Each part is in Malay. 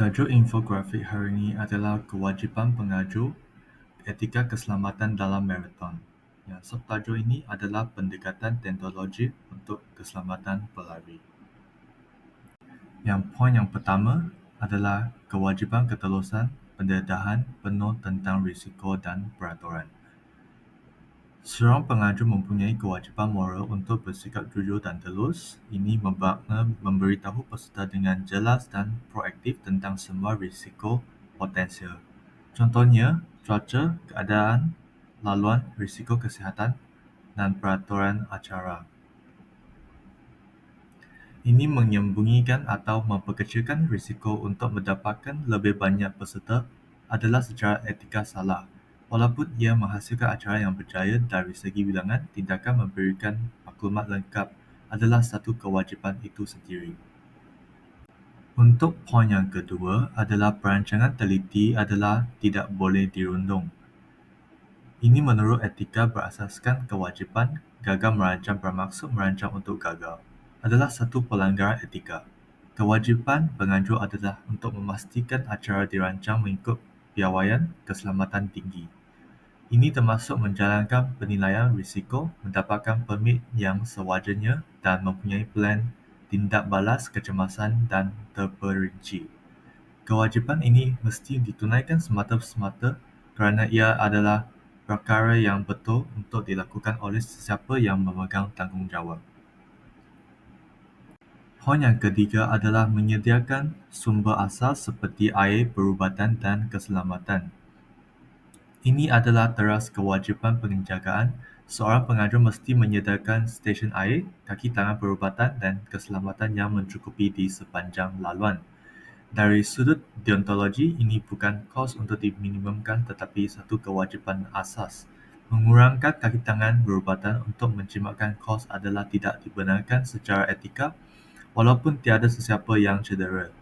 Tajuk infografik hari ini adalah Kewajipan Pengaju Etika Keselamatan dalam Maraton. Yang subtajuk ini adalah Pendekatan Teknologi untuk Keselamatan Pelari. Yang poin yang pertama adalah kewajipan ketelusan pendedahan penuh tentang risiko dan peraturan. Seorang pengaju mempunyai kewajipan moral untuk bersikap jujur dan telus. Ini bermakna memberitahu peserta dengan jelas dan proaktif tentang semua risiko potensial. Contohnya, cuaca, keadaan laluan, risiko kesihatan, dan peraturan acara. Ini menyembunyikan atau memperkecilkan risiko untuk mendapatkan lebih banyak peserta adalah secara etika salah. Walaupun ia menghasilkan acara yang berjaya dari segi bilangan, tindakan memberikan maklumat lengkap adalah satu kewajipan itu sendiri. Untuk poin yang kedua adalah perancangan teliti adalah tidak boleh dirundung. Ini menurut etika berasaskan kewajipan gagal merancang bermaksud merancang untuk gagal adalah satu pelanggaran etika. Kewajipan pengaju adalah untuk memastikan acara dirancang mengikut piawaian keselamatan tinggi. Ini termasuk menjalankan penilaian risiko, mendapatkan permit yang sewajarnya dan mempunyai plan tindak balas kecemasan dan terperinci. Kewajipan ini mesti ditunaikan semata-mata kerana ia adalah perkara yang betul untuk dilakukan oleh sesiapa yang memegang tanggungjawab. Poin yang ketiga adalah menyediakan sumber asas seperti air, perubatan dan keselamatan. Ini adalah teras kewajipan penjagaan. Seorang pengaju mesti menyediakan stesen air, kaki tangan perubatan dan keselamatan yang mencukupi di sepanjang laluan. Dari sudut deontologi, ini bukan kos untuk diminimumkan tetapi satu kewajipan asas. Mengurangkan kaki tangan berubatan untuk menjimatkan kos adalah tidak dibenarkan secara etika walaupun tiada sesiapa yang cedera.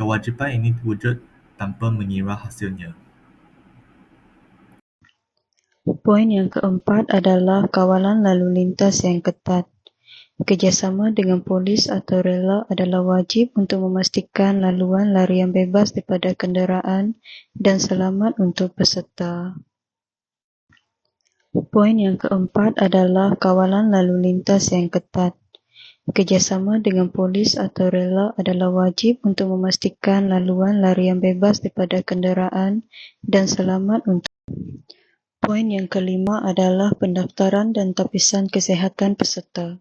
Kewajipan ini wujud tanpa mengira hasilnya. Poin yang keempat adalah kawalan lalu lintas yang ketat. Kerjasama dengan polis atau rela adalah wajib untuk memastikan laluan larian bebas daripada kenderaan dan selamat untuk peserta. Poin yang keempat adalah kawalan lalu lintas yang ketat. Kerjasama dengan polis atau rela adalah wajib untuk memastikan laluan larian bebas daripada kenderaan dan selamat untuk Poin yang kelima adalah pendaftaran dan tapisan kesihatan peserta.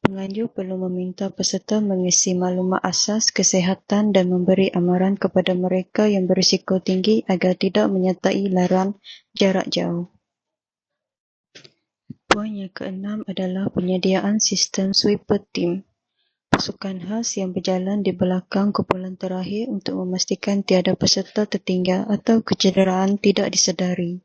Penganjur perlu meminta peserta mengisi maklumat asas kesihatan dan memberi amaran kepada mereka yang berisiko tinggi agar tidak menyertai laran jarak jauh. Poin yang keenam adalah penyediaan sistem sweeper team. Pasukan khas yang berjalan di belakang kumpulan terakhir untuk memastikan tiada peserta tertinggal atau kecederaan tidak disedari.